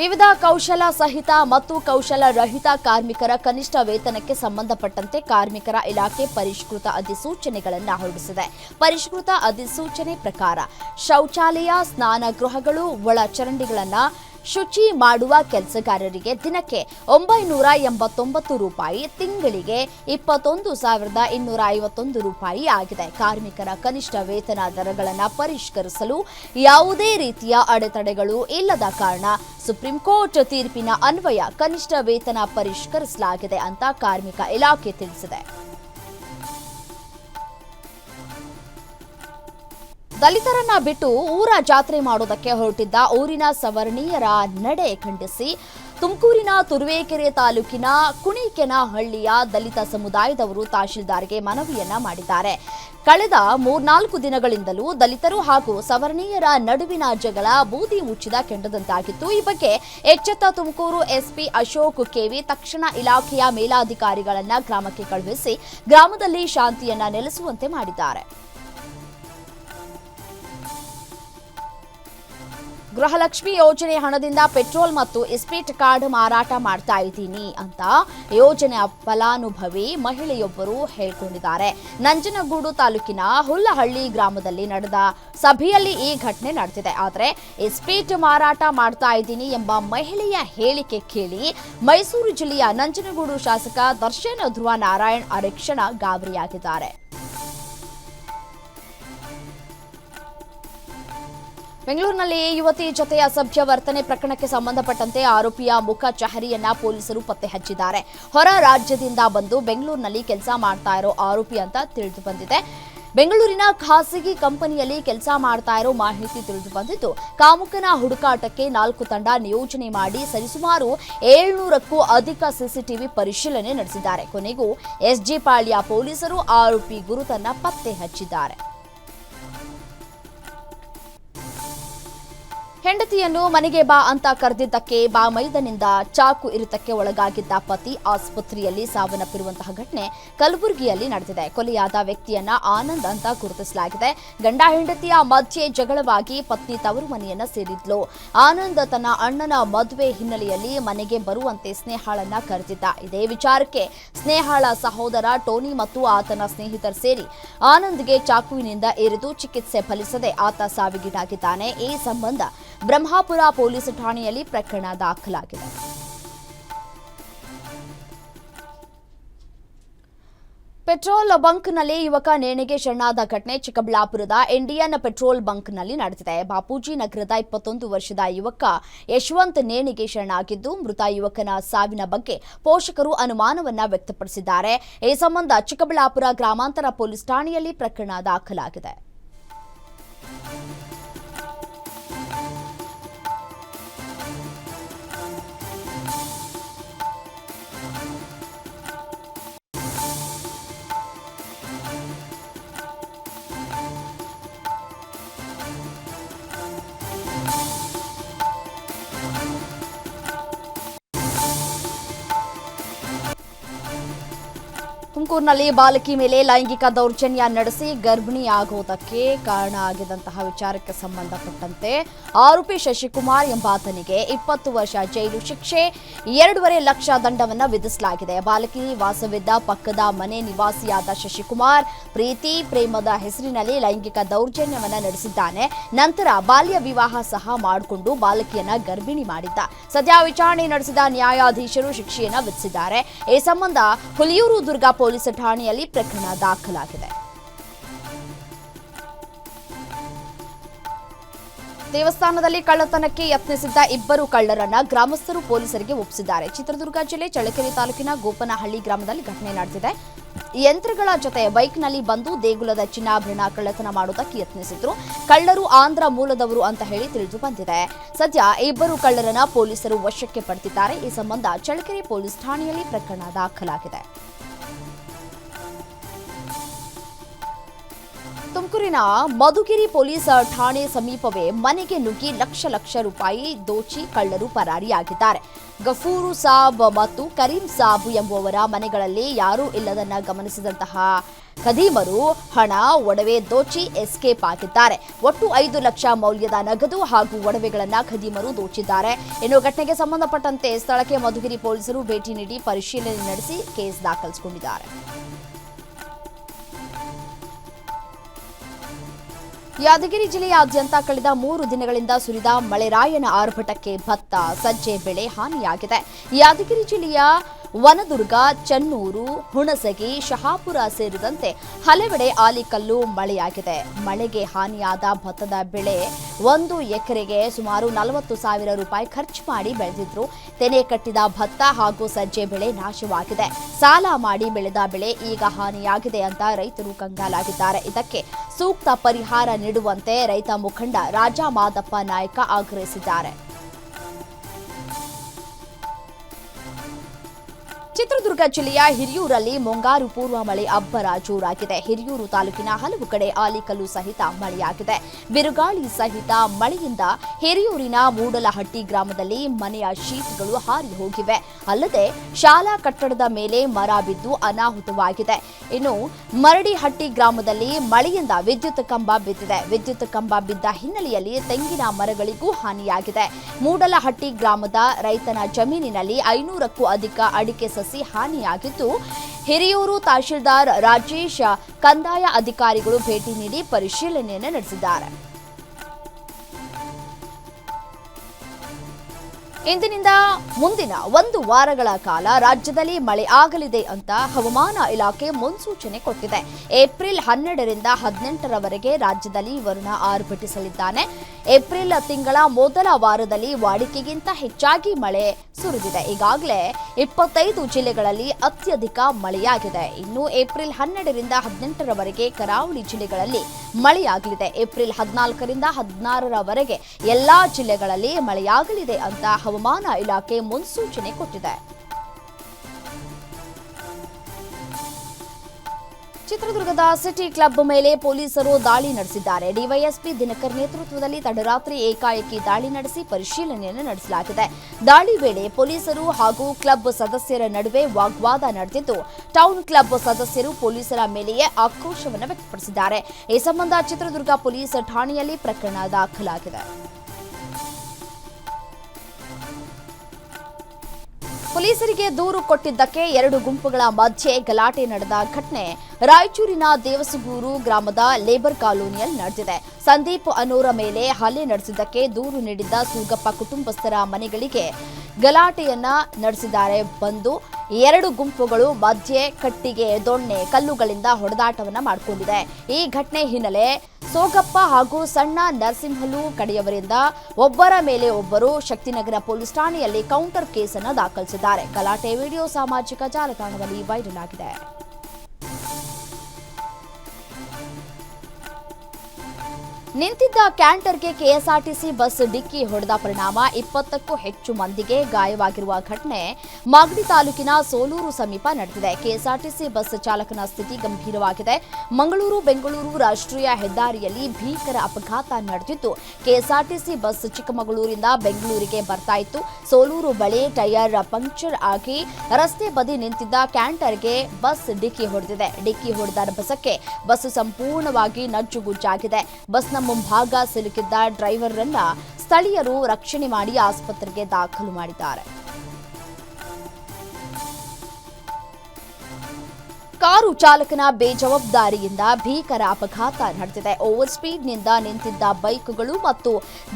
ವಿವಿಧ ಕೌಶಲ ಸಹಿತ ಮತ್ತು ಕೌಶಲ ರಹಿತ ಕಾರ್ಮಿಕರ ಕನಿಷ್ಠ ವೇತನಕ್ಕೆ ಸಂಬಂಧಪಟ್ಟಂತೆ ಕಾರ್ಮಿಕರ ಇಲಾಖೆ ಪರಿಷ್ಕೃತ ಅಧಿಸೂಚನೆಗಳನ್ನು ಹೊರಡಿಸಿದೆ. ಪರಿಷ್ಕೃತ ಅಧಿಸೂಚನೆ ಪ್ರಕಾರ ಶೌಚಾಲಯ, ಸ್ನಾನ ಗೃಹಗಳು ಒಳಚರಂಡಿಗಳನ್ನು ಶುಚಿ ಮಾಡುವ ಕೆಲಸಗಾರರಿಗೆ ದಿನಕ್ಕೆ ಒಂಬೈನೂರ ಎಂಬತ್ತೊಂಬತ್ತು ರೂಪಾಯಿ, ತಿಂಗಳಿಗೆ ಇಪ್ಪತ್ತೊಂದು ಸಾವಿರದ ಇನ್ನೂರ ಐವತ್ತೊಂದು ರೂಪಾಯಿ ಆಗಿದೆ. ಕಾರ್ಮಿಕರ ಕನಿಷ್ಠ ವೇತನ ದರಗಳನ್ನು ಪರಿಷ್ಕರಿಸಲು ಯಾವುದೇ ರೀತಿಯ ಅಡೆತಡೆಗಳು ಇಲ್ಲದ ಕಾರಣ ಸುಪ್ರೀಂ ಕೋರ್ಟ್ ತೀರ್ಪಿನ ಅನ್ವಯ ಕನಿಷ್ಠ ವೇತನ ಪರಿಷ್ಕರಿಸಲಾಗಿದೆ ಅಂತ ಕಾರ್ಮಿಕ ಇಲಾಖೆ ತಿಳಿಸಿದೆ. ದಲಿತರನ್ನ ಬಿಟ್ಟು ಊರ ಜಾತ್ರೆ ಮಾಡೋದಕ್ಕೆ ಹೊರಟಿದ್ದ ಊರಿನ ಸವರ್ಣೀಯರ ನಡೆ ಖಂಡಿಸಿ. ತುಮಕೂರಿನ ತುರುವೇಕೆರೆ ತಾಲೂಕಿನ ಕುಣಿಕೆನಹಳ್ಳಿಯ ದಲಿತ ಸಮುದಾಯದವರು ತಹಶೀಲ್ದಾರ್ಗೆ ಮನವಿಯನ್ನ ಮಾಡಿದ್ದಾರೆ. ಕಳೆದ ಮೂರ್ನಾಲ್ಕು ದಿನಗಳಿಂದಲೂ ದಲಿತರು ಹಾಗೂ ಸವರ್ಣೀಯರ ನಡುವಿನ ಜಗಳ ಬೂದಿ ಮುಚ್ಚಿದ ಕೆಂಡದಂತಾಗಿತ್ತು. ಈ ಬಗ್ಗೆ ಎಚ್ಚೆತ್ತ ತುಮಕೂರು ಎಸ್ಪಿ ಅಶೋಕ್ ಕೆವಿ ತಕ್ಷಣ ಇಲಾಖೆಯ ಮೇಲಾಧಿಕಾರಿಗಳನ್ನ ಗ್ರಾಮಕ್ಕೆ ಕಳುಹಿಸಿ, ಗ್ರಾಮದಲ್ಲಿ ಶಾಂತಿಯನ್ನ ನೆಲೆಸುವಂತೆ ಮಾಡಿದ್ದಾರೆ. ಗೃಹಲಕ್ಷ್ಮಿ ಯೋಜನೆ ಹಣದಿಂದ ಪೆಟ್ರೋಲ್ ಮತ್ತು ಎಸ್ಪೀಟ್ ಕಾರ್ಡ್ ಮಾರಾಟ ಮಾಡ್ತಾ ಇದ್ದೀನಿ ಅಂತ ಯೋಜನೆಯ ಫಲಾನುಭವಿ ಮಹಿಳೆಯೊಬ್ಬರು ಹೇಳ್ಕೊಂಡಿದ್ದಾರೆ. ನಂಜನಗೂಡು ತಾಲೂಕಿನ ಹುಲ್ಲಹಳ್ಳಿ ಗ್ರಾಮದಲ್ಲಿ ನಡೆದ ಸಭೆಯಲ್ಲಿ ಈ ಘಟನೆ ನಡೆದಿದೆ. ಆದರೆ ಎಸ್ಪೀಟ್ ಮಾರಾಟ ಮಾಡ್ತಾ ಇದ್ದೀನಿ ಎಂಬ ಮಹಿಳೆಯ ಹೇಳಿಕೆ ಕೇಳಿ ಮೈಸೂರು ಜಿಲ್ಲೆಯ ನಂಜನಗೂಡು ಶಾಸಕ ದರ್ಶನ್ ಧ್ರುವ ನಾರಾಯಣ್ ಅರೆಕ್ಷಣ ಗಾಬರಿಯಾಗಿದ್ದಾರೆ. ಬೆಂಗಳೂರಿನಲ್ಲಿ ಯುವತಿ ಜೊತೆ ಅಸಭ್ಯ ವರ್ತನೆ ಪ್ರಕರಣಕ್ಕೆ ಸಂಬಂಧಪಟ್ಟಂತೆ ಆರೋಪಿಯ ಮುಖ ಚಹರಿಯನ್ನ ಪೊಲೀಸರು ಪತ್ತೆ ಹಚ್ಚಿದ್ದಾರೆ. ಹೊರ ರಾಜ್ಯದಿಂದ ಬಂದು ಬೆಂಗಳೂರಿನಲ್ಲಿ ಕೆಲಸ ಮಾಡ್ತಾ ಇರೋ ಆರೋಪಿ ಅಂತ ತಿಳಿದು ಬಂದಿದೆ ಬೆಂಗಳೂರಿನ ಖಾಸಗಿ ಕಂಪನಿಯಲ್ಲಿ ಕೆಲಸ ಮಾಡ್ತಾ ಇರೋ ಮಾಹಿತಿ ತಿಳಿದು ಬಂದಿದ್ದು ಕಾಮುಕನ ಹುಡುಕಾಟಕ್ಕೆ ನಾಲ್ಕು ತಂಡ ನಿಯೋಜನೆ ಮಾಡಿ ಸರಿಸುಮಾರು ಏಳ್ನೂರಕ್ಕೂ ಅಧಿಕ ಸಿಸಿಟಿವಿ ಪರಿಶೀಲನೆ ನಡೆಸಿದ್ದಾರೆ. ಕೊನೆಗೂ ಎಸ್ಜಿ ಪಾಳ್ಯ ಪೊಲೀಸರು ಆರೋಪಿ ಗುರುತನ್ನ ಪತ್ತೆ ಹಚ್ಚಿದ್ದಾರೆ. ಹೆಂಡತಿಯನ್ನು ಮನೆಗೆ ಬಾ ಅಂತ ಕರೆದಿದ್ದಕ್ಕೆ ಬಾ ಮೈದನಿಂದ ಚಾಕು ಇರಿತಕ್ಕೆ ಒಳಗಾಗಿದ್ದ ಪತಿ ಆಸ್ಪತ್ರೆಯಲ್ಲಿ ಸಾವನ್ನಪ್ಪಿರುವಂತಹ ಘಟನೆ ಕಲಬುರಗಿಯಲ್ಲಿ ನಡೆದಿದೆ. ಕೊಲೆಯಾದ ವ್ಯಕ್ತಿಯನ್ನ ಆನಂದ್ ಅಂತ ಗುರುತಿಸಲಾಗಿದೆ. ಗಂಡ ಹೆಂಡತಿಯ ಮಧ್ಯೆ ಜಗಳವಾಗಿ ಪತ್ನಿ ತವರು ಮನೆಯನ್ನ ಸೇರಿದ್ಲು. ಆನಂದ್ ತನ್ನ ಅಣ್ಣನ ಮದುವೆ ಹಿನ್ನೆಲೆಯಲ್ಲಿ ಮನೆಗೆ ಬರುವಂತೆ ಸ್ನೇಹಾಳನ್ನ ಕರೆದಿದ್ದ. ಇದೇ ವಿಚಾರಕ್ಕೆ ಸ್ನೇಹಾಳ ಸಹೋದರ ಟೋನಿ ಮತ್ತು ಆತನ ಸ್ನೇಹಿತರು ಸೇರಿ ಆನಂದ್ಗೆ ಚಾಕುವಿನಿಂದ ಇರಿದು ಚಿಕಿತ್ಸೆ ಫಲಿಸದೆ ಆತ ಸಾವಿಗೀಡಾಗಿದ್ದಾನೆ. ಈ ಸಂಬಂಧ ಬ್ರಹ್ಮಾಪುರ ಪೊಲೀಸ್ ಠಾಣೆಯಲ್ಲಿ ಪ್ರಕರಣ ದಾಖಲಾಗಿದೆ. ಪೆಟ್ರೋಲ್ ಬಂಕ್ನಲ್ಲಿ ಯುವಕ ನೇಣಿಗೆ ಶರಣಾದ ಘಟನೆ ಚಿಕ್ಕಬಳ್ಳಾಪುರದ ಇಂಡಿಯನ್ ಪೆಟ್ರೋಲ್ ಬಂಕ್ನಲ್ಲಿ ನಡೆದಿದೆ. ಬಾಪೂಜಿ ನಗರದ ಇಪ್ಪತ್ತೊಂದು ವರ್ಷದ ಯುವಕ ಯಶವಂತ್ ನೇಣಿಗೆ ಶರಣಾಗಿದ್ದು, ಮೃತ ಯುವಕನ ಸಾವಿನ ಬಗ್ಗೆ ಪೋಷಕರು ಅನುಮಾನವನ್ನ ವ್ಯಕ್ತಪಡಿಸಿದ್ದಾರೆ. ಈ ಸಂಬಂಧ ಚಿಕ್ಕಬಳ್ಳಾಪುರ ಗ್ರಾಮಾಂತರ ಪೊಲೀಸ್ ಠಾಣೆಯಲ್ಲಿ ಪ್ರಕರಣ ದಾಖಲಾಗಿದೆ. ತುಮಕೂರಿನಲ್ಲಿ ಬಾಲಕಿ ಮೇಲೆ ಲೈಂಗಿಕ ದೌರ್ಜನ್ಯ ನಡೆಸಿ ಗರ್ಭಿಣಿ ಆಗೋದಕ್ಕೆ ಕಾರಣ ಆಗಿದಂತಹ ವಿಚಾರಕ್ಕೆ ಸಂಬಂಧಪಟ್ಟಂತೆ ಆರೋಪಿ ಶಶಿಕುಮಾರ್ ಎಂಬಾತನಿಗೆ ಇಪ್ಪತ್ತು ವರ್ಷ ಜೈಲು ಶಿಕ್ಷೆ, ಎರಡೂವರೆ ಲಕ್ಷ ದಂಡವನ್ನು ವಿಧಿಸಲಾಗಿದೆ. ಬಾಲಕಿ ವಾಸವಿದ್ದ ಪಕ್ಕದ ಮನೆ ನಿವಾಸಿಯಾದ ಶಶಿಕುಮಾರ್ ಪ್ರೀತಿ, ಪ್ರೇಮದ ಹೆಸರಿನಲ್ಲಿ ಲೈಂಗಿಕ ದೌರ್ಜನ್ಯವನ್ನು ನಡೆಸಿದ್ದಾನೆ. ನಂತರ ಬಾಲ್ಯ ವಿವಾಹ ಸಹ ಮಾಡಿಕೊಂಡು ಬಾಲಕಿಯನ್ನ ಗರ್ಭಿಣಿ ಮಾಡಿದ್ದ. ಸದ್ಯ ವಿಚಾರಣೆ ನಡೆಸಿದ ನ್ಯಾಯಾಧೀಶರು ಶಿಕ್ಷೆಯನ್ನು ವಿಧಿಸಿದ್ದಾರೆ. ಈ ಸಂಬಂಧ ಹುಲಿಯೂರು ದುರ್ಗಾ ಪೊಲೀಸ್ ಠಾಣೆಯಲ್ಲಿ ಪ್ರಕರಣ ದಾಖಲಾಗಿದೆ. ದೇವಸ್ಥಾನದಲ್ಲಿ ಕಳ್ಳತನಕ್ಕೆ ಯತ್ನಿಸಿದ್ದ ಇಬ್ಬರು ಕಳ್ಳರನ್ನ ಗ್ರಾಮಸ್ಥರು ಪೊಲೀಸರಿಗೆ ಒಪ್ಪಿಸಿದ್ದಾರೆ. ಚಿತ್ರದುರ್ಗ ಜಿಲ್ಲೆ ಚಳ್ಳಕೆರೆ ತಾಲೂಕಿನ ಗೋಪನಹಳ್ಳಿ ಗ್ರಾಮದಲ್ಲಿ ಘಟನೆ ನಡೆದಿದೆ. ಯಂತ್ರಗಳ ಜೊತೆ ಬೈಕ್ನಲ್ಲಿ ಬಂದು ದೇಗುಲದ ಚಿನ್ನಾಭರಣ ಕಳ್ಳತನ ಮಾಡುವುದಕ್ಕೆ ಯತ್ನಿಸಿದ್ರು. ಕಳ್ಳರು ಆಂಧ್ರ ಮೂಲದವರು ಅಂತ ಹೇಳಿ ತಿಳಿದು ಬಂದಿದೆ. ಸದ್ಯ ಇಬ್ಬರು ಕಳ್ಳರನ್ನ ಪೊಲೀಸರು ವಶಕ್ಕೆ ಪಡೆದಿದ್ದಾರೆ. ಈ ಸಂಬಂಧ ಚಳ್ಳಕೆರೆ ಪೊಲೀಸ್ ಠಾಣೆಯಲ್ಲಿ ಪ್ರಕರಣ ದಾಖಲಾಗಿದೆ. ತುಮಕೂರಿನ ಮಧುಗಿರಿ ಪೊಲೀಸ್ ಠಾಣೆ ಸಮೀಪವೇ ಮನೆಗೆ ನುಗ್ಗಿ ಲಕ್ಷ ಲಕ್ಷ ರೂಪಾಯಿ ದೋಚಿ ಕಳ್ಳರು ಪರಾರಿಯಾಗಿದ್ದಾರೆ. ಗಫೂರು ಸಾಬ್ ಮತ್ತು ಕರೀಂ ಸಾಬ್ ಎಂಬುವವರ ಮನೆಗಳಲ್ಲಿ ಯಾರೂ ಇಲ್ಲದನ್ನ ಗಮನಿಸಿದಂತಹ ಖದೀಮರು ಹಣ, ಒಡವೆ ದೋಚಿ ಎಸ್ಕೇಪ್ ಆಗಿದ್ದಾರೆ. ಒಟ್ಟು ಐದು ಲಕ್ಷ ಮೌಲ್ಯದ ನಗದು ಹಾಗೂ ಒಡವೆಗಳನ್ನ ಖದೀಮರು ದೋಚಿದ್ದಾರೆ. ಇನ್ನು ಘಟನೆಗೆ ಸಂಬಂಧಪಟ್ಟಂತೆ ಸ್ಥಳಕ್ಕೆ ಮಧುಗಿರಿ ಪೊಲೀಸರು ಭೇಟಿ ನೀಡಿ ಪರಿಶೀಲನೆ ನಡೆಸಿ ಕೇಸ್ ದಾಖಲಿಸಿಕೊಂಡಿದ್ದಾರೆ. ಯಾದಗಿರಿ ಜಿಲ್ಲೆಯಾದ್ಯಂತ ಕಳೆದ ಮೂರು ದಿನಗಳಿಂದ ಸುರಿದ ಮಳೆರಾಯನ ಆರ್ಭಟಕ್ಕೆ ಭತ್ತ ಸಜ್ಜೆ ಬೆಳೆ ಹಾನಿಯಾಗಿದೆ. ಯಾದಗಿರಿ ಜಿಲ್ಲೆಯ ವನದುರ್ಗ, ಚನ್ನೂರು, ಹುಣಸಗಿ, ಶಹಾಪುರ ಸೇರಿದಂತೆ ಹಲವೆಡೆ ಆಲಿಕಲ್ಲು ಮಳೆಯಾಗಿದೆ. ಮಳೆಗೆ ಹಾನಿಯಾದ ಭತ್ತದ ಬೆಳೆ ಒಂದು ಎಕರೆಗೆ ಸುಮಾರು ನಲವತ್ತು ಸಾವಿರ ರೂಪಾಯಿ ಖರ್ಚು ಮಾಡಿ ಬೆಳೆದಿದ್ರು. ತೆನೆ ಕಟ್ಟಿದ ಭತ್ತ ಹಾಗೂ ಸಜ್ಜೆ ಬೆಳೆ ನಾಶವಾಗಿದೆ. ಸಾಲ ಮಾಡಿ ಬೆಳೆದ ಬೆಳೆ ಈಗ ಹಾನಿಯಾಗಿದೆ ಅಂತ ರೈತರು ಕಂಗಾಲಾಗಿದ್ದಾರೆ. ಇದಕ್ಕೆ ಸೂಕ್ತ ಪರಿಹಾರ ನೀಡುವಂತೆ ರೈತ ಮುಖಂಡ ರಾಜಾ ಮಾದಪ್ಪ ನಾಯಕ ಆಗ್ರಹಿಸಿದ್ದಾರೆ. ಚಿತ್ರದುರ್ಗ ಜಿಲ್ಲೆಯ ಹಿರಿಯೂರಲ್ಲಿ ಮುಂಗಾರು ಪೂರ್ವ ಮಳೆ ಅಬ್ಬರ ಜೋರಾಗಿದೆ. ಹಿರಿಯೂರು ತಾಲೂಕಿನ ಹಲವು ಕಡೆ ಆಲಿಕಲ್ಲು ಸಹಿತ ಮಳೆಯಾಗಿದೆ. ಬಿರುಗಾಳಿ ಸಹಿತ ಮಳೆಯಿಂದ ಹಿರಿಯೂರಿನ ಮೂಡಲಹಟ್ಟಿ ಗ್ರಾಮದಲ್ಲಿ ಮನೆಯ ಶೀಟ್ಗಳು ಹಾರಿ ಹೋಗಿವೆ. ಅಲ್ಲದೆ ಶಾಲಾ ಕಟ್ಟಡದ ಮೇಲೆ ಮರ ಬಿದ್ದು ಅನಾಹುತವಾಗಿದೆ. ಇನ್ನು ಮರಡಿಹಟ್ಟಿ ಗ್ರಾಮದಲ್ಲಿ ಮಳೆಯಿಂದ ವಿದ್ಯುತ್ ಕಂಬ ಬಿದ್ದಿದೆ. ವಿದ್ಯುತ್ ಕಂಬ ಬಿದ್ದ ಹಿನ್ನೆಲೆಯಲ್ಲಿ ತೆಂಗಿನ ಮರಗಳಿಗೂ ಹಾನಿಯಾಗಿದೆ. ಮೂಡಲಹಟ್ಟಿ ಗ್ರಾಮದ ರೈತನ ಜಮೀನಿನಲ್ಲಿ ಐನೂರಕ್ಕೂ ಅಧಿಕ ಅಡಿಕೆ ಸಸಿ ಹಾನಿಯಾಗಿದ್ದು, ಹಿರಿಯೂರು ತಹಶೀಲ್ದಾರ್ ರಾಜೇಶ್ ಕಂದಾಯ ಅಧಿಕಾರಿಗಳು ಭೇಟಿ ನೀಡಿ ಪರಿಶೀಲನೆಯನ್ನು ನಡೆಸಿದ್ದಾರೆ. ಇಂದಿನಿಂದ ಮುಂದಿನ ಒಂದು ವಾರಗಳ ಕಾಲ ರಾಜ್ಯದಲ್ಲಿ ಮಳೆ ಆಗಲಿದೆ ಅಂತ ಹವಾಮಾನ ಇಲಾಖೆ ಮುನ್ಸೂಚನೆ ಕೊಟ್ಟಿದೆ. ಏಪ್ರಿಲ್ ಹನ್ನೆರಡರಿಂದ ಹದಿನೆಂಟರವರೆಗೆ ರಾಜ್ಯದಲ್ಲಿ ವರುಣ ಆರ್ಭಟಿಸಲಿದ್ದಾನೆ. ಏಪ್ರಿಲ್ ತಿಂಗಳ ಮೊದಲ ವಾರದಲ್ಲಿ ವಾಡಿಕೆಗಿಂತ ಹೆಚ್ಚಾಗಿ ಮಳೆ ಸುರಿದಿದೆ. ಈಗಾಗಲೇ ಇಪ್ಪತ್ತೈದು ಜಿಲ್ಲೆಗಳಲ್ಲಿ ಅತ್ಯಧಿಕ ಮಳೆಯಾಗಿದೆ. ಇನ್ನು ಏಪ್ರಿಲ್ ಹನ್ನೆರಡರಿಂದ ಹದಿನೆಂಟರವರೆಗೆ ಕರಾವಳಿ ಜಿಲ್ಲೆಗಳಲ್ಲಿ ಮಳೆಯಾಗಲಿದೆ. ಏಪ್ರಿಲ್ ಹದಿನಾಲ್ಕರಿಂದ ಹದಿನಾರರವರೆಗೆ ಎಲ್ಲಾ ಜಿಲ್ಲೆಗಳಲ್ಲಿ ಮಳೆಯಾಗಲಿದೆ ಅಂತ ಹವಾಮಾನ ಇಲಾಖೆ ಮುನ್ಸೂಚನೆ ಕೊಟ್ಟಿದೆ. ಚಿತ್ರದುರ್ಗದ ಸಿಟಿ ಕ್ಲಬ್ ಮೇಲೆ ಪೊಲೀಸರು ದಾಳಿ ನಡೆಸಿದ್ದಾರೆ. ಡಿವೈಎಸ್ಪಿ ದಿನಕರ್ ನೇತೃತ್ವದಲ್ಲಿ ತಡರಾತ್ರಿ ಏಕಾಏಕಿ ದಾಳಿ ನಡೆಸಿ ಪರಿಶೀಲನೆಯನ್ನು ನಡೆಸಲಾಗಿದೆ. ದಾಳಿ ವೇಳೆ ಪೊಲೀಸರು ಹಾಗೂ ಕ್ಲಬ್ ಸದಸ್ಯರ ನಡುವೆ ವಾಗ್ವಾದ ನಡೆದಿದ್ದು, ಟೌನ್ ಕ್ಲಬ್ ಸದಸ್ಯರು ಪೊಲೀಸರ ಮೇಲೆಯೇ ಆಕ್ರೋಶವನ್ನು ವ್ಯಕ್ತಪಡಿಸಿದ್ದಾರೆ. ಈ ಸಂಬಂಧ ಚಿತ್ರದುರ್ಗ ಪೊಲೀಸ್ ಠಾಣೆಯಲ್ಲಿ ಪ್ರಕರಣ ದಾಖಲಾಗಿದೆ. ಪೊಲೀಸರಿಗೆ ದೂರು ಕೊಟ್ಟಿದ್ದಕ್ಕೆ ಎರಡು ಗುಂಪುಗಳ ಮಧ್ಯೆ ಗಲಾಟೆ ನಡೆದ ಘಟನೆ ರಾಯಚೂರಿನ ದೇವಸಗೂರು ಗ್ರಾಮದ ಲೇಬರ್ ಕಾಲೋನಿಯಲ್ಲಿ ನಡೆದಿದೆ. ಸಂದೀಪ್ ಅನೋರ ಮೇಲೆ ಹಲ್ಲೆ ನಡೆಸಿದ್ದಕ್ಕೆ ದೂರು ನೀಡಿದ್ದ ಸೂಗಪ್ಪ ಕುಟುಂಬಸ್ಥರ ಮನೆಗಳಿಗೆ ಗಲಾಟೆಯನ್ನ ನಡೆಸಿದ್ದಾರೆ. ಬಂದು ಎರಡು ಗುಂಪುಗಳು ಮಧ್ಯೆ ಕಟ್ಟಿಗೆ, ದೊಣ್ಣೆ, ಕಲ್ಲುಗಳಿಂದ ಹೊಡೆದಾಟವನ್ನ ಮಾಡಿಕೊಂಡಿದೆ. ಈ ಘಟನೆ ಹಿನ್ನೆಲೆ ಸೋಗಪ್ಪ ಹಾಗೂ ಸಣ್ಣ ನರಸಿಂಹಲು ಕಡೆಯವರಿಂದ ಒಬ್ಬರ ಮೇಲೆ ಒಬ್ಬರು ಶಕ್ತಿನಗರ ಪೊಲೀಸ್ ಠಾಣೆಯಲ್ಲಿ ಕೌಂಟರ್ ಕೇಸನ್ನು ದಾಖಲಿಸಿದ್ದಾರೆ. ಗಲಾಟೆ ವಿಡಿಯೋ ಸಾಮಾಜಿಕ ಜಾಲತಾಣದಲ್ಲಿ ವೈರಲ್ ಆಗಿದೆ. ನಿಂತಿದ್ದ ಕ್ಯಾಂಟರ್ಗೆ ಕೆಎಸ್ಆರ್ಟಿಸಿ ಬಸ್ ಡಿಕ್ಕಿ ಹೊಡೆದ ಪರಿಣಾಮ ಇಪ್ಪತ್ತಕ್ಕೂ ಹೆಚ್ಚು ಮಂದಿಗೆ ಗಾಯವಾಗಿರುವ ಘಟನೆ ಮಾಗಡಿ ತಾಲೂಕಿನ ಸೋಲೂರು ಸಮೀಪ ನಡೆದಿದೆ. ಕೆಎಸ್ಆರ್ಟಿಸಿ ಬಸ್ ಚಾಲಕನ ಸ್ಥಿತಿ ಗಂಭೀರವಾಗಿದೆ. ಮಂಗಳೂರು, ಬೆಂಗಳೂರು ರಾಷ್ಟ್ರೀಯ ಹೆದ್ದಾರಿಯಲ್ಲಿ ಭೀಕರ ಅಪಘಾತ ನಡೆದಿದ್ದು, ಕೆಎಸ್ಆರ್ಟಿಸಿ ಬಸ್ ಚಿಕ್ಕಮಗಳೂರಿಂದ ಬೆಂಗಳೂರಿಗೆ ಬರ್ತಾ ಇತ್ತು. ಸೋಲೂರು ಬಳಿ ಟೈರ್ ಪಂಕ್ಚರ್ ಆಗಿ ರಸ್ತೆ ಬದಿ ನಿಂತಿದ್ದ ಕ್ಯಾಂಟರ್ಗೆ ಬಸ್ ಡಿಕ್ಕಿ ಹೊಡೆದಿದೆ. ಡಿಕ್ಕಿ ಹೊಡೆದ ಬಸಕ್ಕೆ ಬಸ್ ಸಂಪೂರ್ಣವಾಗಿ ನಜ್ಜುಗುಜ್ಜಾಗಿದೆ. ಬಸ್ನ ಮುಂಭಾಗ ಸಿಲುಕಿದ್ದ ಡ್ರೈವರ್ ಅನ್ನ ಸ್ಥಳೀಯರು ರಕ್ಷಣೆ ಮಾಡಿ ಆಸ್ಪತ್ರೆಗೆ ದಾಖಲು ಮಾಡಿದ್ದಾರೆ. ಕಾರು ಚಾಲಕನ ಬೇಜವಾಬ್ದಾರಿಯಿಂದ ಭೀಕರ ಅಪಘಾತ ನಡೆದಿದೆ. ಓವರ್ ಸ್ಪೀಡ್ನಿಂದ ನಿಂತಿದ್ದ ಬೈಕ್ಗಳು ಮತ್ತು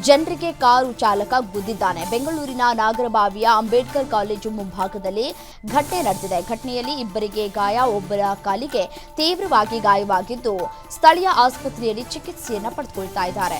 ಜನರಿಗೆ ಕಾರು ಚಾಲಕ ಗುದ್ದಿದ್ದಾನೆ. ಬೆಂಗಳೂರಿನ ನಾಗರಬಾವಿಯ ಅಂಬೇಡ್ಕರ್ ಕಾಲೇಜು ಮುಂಭಾಗದಲ್ಲಿ ಘಟನೆ ನಡೆದಿದೆ. ಘಟನೆಯಲ್ಲಿ ಇಬ್ಬರಿಗೆ ಗಾಯ, ಒಬ್ಬರ ಕಾಲಿಗೆ ತೀವ್ರವಾಗಿ ಗಾಯವಾಗಿದ್ದು, ಸ್ಥಳೀಯ ಆಸ್ಪತ್ರೆಯಲ್ಲಿ ಚಿಕಿತ್ಸೆಯನ್ನು ಪಡೆದುಕೊಳ್ತಾ ಇದ್ದಾರೆ.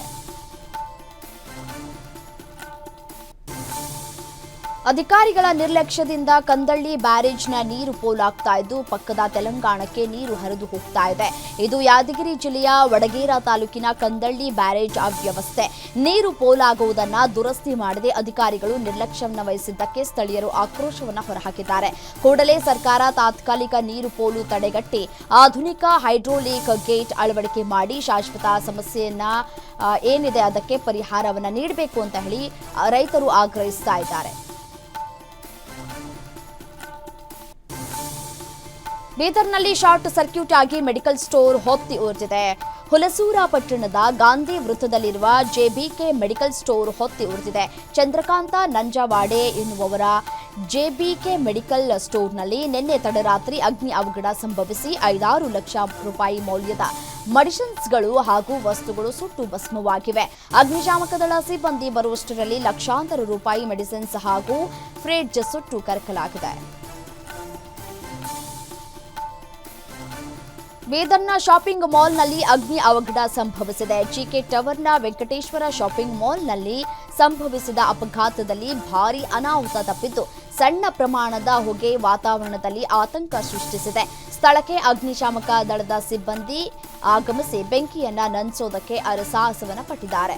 ಅಧಿಕಾರಿಗಳ ನಿರ್ಲಕ್ಷ್ಯದಿಂದ ಕಂದಳ್ಳಿ ಬ್ಯಾರೇಜ್ನ ನೀರು ಪೋಲಾಗ್ತಾ ಇದ್ದು, ಪಕ್ಕದ ತೆಲಂಗಾಣಕ್ಕೆ ನೀರು ಹರಿದು ಹೋಗ್ತಾ ಇದೆ. ಇದು ಯಾದಗಿರಿ ಜಿಲ್ಲೆಯ ವಡಗೇರ ತಾಲೂಕಿನ ಕಂದಳ್ಳಿ ಬ್ಯಾರೇಜ್ ಅವ್ಯವಸ್ಥೆ. ನೀರು ಪೋಲಾಗುವುದನ್ನ ದುರಸ್ತಿ ಮಾಡದೆ ಅಧಿಕಾರಿಗಳು ನಿರ್ಲಕ್ಷ್ಯವನ್ನು ವಹಿಸಿದ್ದಕ್ಕೆ ಸ್ಥಳೀಯರು ಆಕ್ರೋಶವನ್ನು ಹೊರಹಾಕಿದ್ದಾರೆ. ಕೂಡಲೇ ಸರ್ಕಾರ ತಾತ್ಕಾಲಿಕ ನೀರು ಪೋಲು ತಡೆಗಟ್ಟಿ, ಆಧುನಿಕ ಹೈಡ್ರೋಲಿಕ್ ಗೇಟ್ ಅಳವಡಿಕೆ ಮಾಡಿ ಶಾಶ್ವತ ಸಮಸ್ಯೆಯನ್ನ ಏನಿದೆ ಅದಕ್ಕೆ ಪರಿಹಾರವನ್ನು ನೀಡಬೇಕು ಅಂತ ಹೇಳಿ ರೈತರು ಆಗ್ರಹಿಸ್ತಾ ಇದ್ದಾರೆ. ಬೀದರ್ನಲ್ಲಿ ಶಾರ್ಟ್ ಸರ್ಕ್ಯೂಟ್ ಆಗಿ ಮೆಡಿಕಲ್ ಸ್ಟೋರ್ ಹೊತ್ತಿ ಉರಿದಿದೆ ಹುಲಸೂರ ಪಟ್ಟಣದ ಗಾಂಧಿ ವೃತ್ತದಲ್ಲಿರುವ ಜೆಬಿಕೆ ಮೆಡಿಕಲ್ ಸ್ಟೋರ್ ಹೊತ್ತಿ ಉರಿದಿದೆ ಚಂದ್ರಕಾಂತ ನಂಜಾವಾಡೆ ಎನ್ನುವವರ ಜೆಬಿಕೆ ಮೆಡಿಕಲ್ ಸ್ಟೋರ್ನಲ್ಲಿ ನಿನ್ನೆ ತಡರಾತ್ರಿ ಅಗ್ನಿ ಅವಘಡ ಸಂಭವಿಸಿ ಐದಾರು ಲಕ್ಷ ರೂಪಾಯಿ ಮೌಲ್ಯದ ಮೆಡಿಸಿನ್ಸ್ಗಳು ಹಾಗೂ ವಸ್ತುಗಳು ಸುಟ್ಟು ಭಸ್ಮವಾಗಿವೆ. ಅಗ್ನಿಶಾಮಕ ದಳ ಸಿಬ್ಬಂದಿ ಬರುವಷ್ಟರಲ್ಲಿ ಲಕ್ಷಾಂತರ ರೂಪಾಯಿ ಮೆಡಿಸಿನ್ಸ್ ಹಾಗೂ ಫ್ರಿಡ್ಜ್ ಸುಟ್ಟು ಕರಕಲಾಗಿದೆ. ಬೀದರ್ನ ಶಾಪಿಂಗ್ ಮಾಲ್ನಲ್ಲಿ ಅಗ್ನಿ ಅವಘಡ ಸಂಭವಿಸಿದೆ. ಜಿಕೆ ಟವರ್ನ ವೆಂಕಟೇಶ್ವರ ಶಾಪಿಂಗ್ ಮಾಲ್ನಲ್ಲಿ ಸಂಭವಿಸಿದ ಅಪಘಾತದಲ್ಲಿ ಭಾರಿ ಅನಾಹುತ ತಪ್ಪಿದ್ದು, ಸಣ್ಣ ಪ್ರಮಾಣದ ಹೊಗೆ ವಾತಾವರಣದಲ್ಲಿ ಆತಂಕ ಸೃಷ್ಟಿಸಿದೆ. ಸ್ಥಳಕ್ಕೆ ಅಗ್ನಿಶಾಮಕ ದಳದ ಸಿಬ್ಬಂದಿ ಆಗಮಿಸಿ ಬೆಂಕಿಯನ್ನ ನಂದಿಸೋದಕ್ಕೆ ಅರಸಾಹಸವನ್ನ ಪಟ್ಟಿದ್ದಾರೆ